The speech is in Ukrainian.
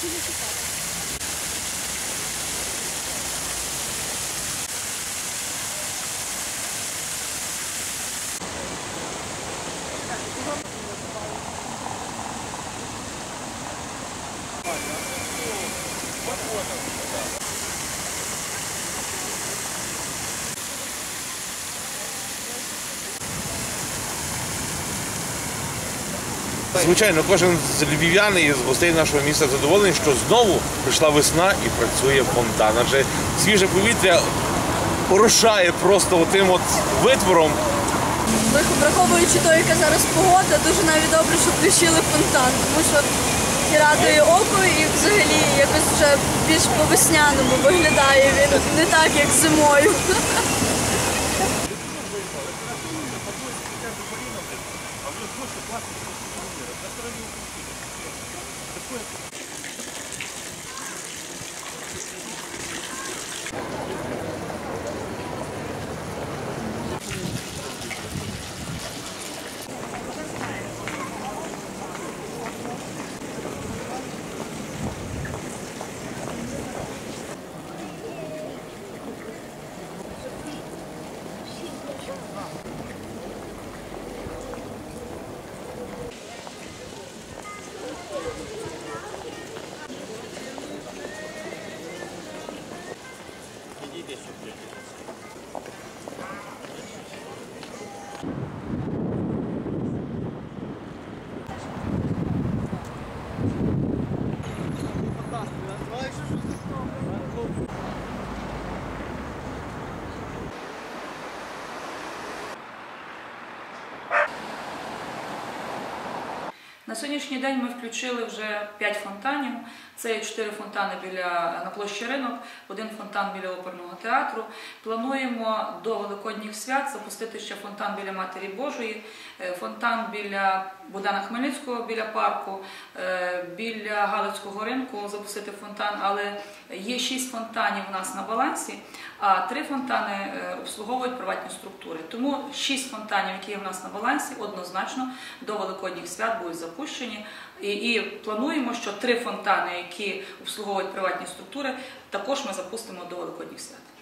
хочу зачекати. Вот, вот он, да. Звичайно, кожен з львів'ян і з гостей нашого міста задоволений, що знову прийшла весна і працює фонтан. Адже свіже повітря порушає просто отим от витвором. Враховуючи то, яка зараз погода, дуже навіть добре, що включили фонтан, тому що і радує око, і взагалі якось вже більш по-весняному виглядає він не так, як зимою. quick. eso. На сьогоднішній день ми включили вже 5 фонтанів. Це є 4 фонтани біля на площі ринок, один фонтан біля оперного театру. Плануємо до Великодніх свят запустити ще фонтан біля Матері Божої, е, фонтан біля Богдана Хмельницького біля парку, е, біля Галицького ринку запустити фонтан. Але є 6 фонтанів у нас на балансі, а 3 фонтани е, обслуговують приватні структури. Тому 6 фонтанів, які є в нас на балансі, однозначно до Великодніх свят будуть запущені. І, і плануємо, що три фонтани, які обслуговують приватні структури, також ми запустимо до Великодніх свят.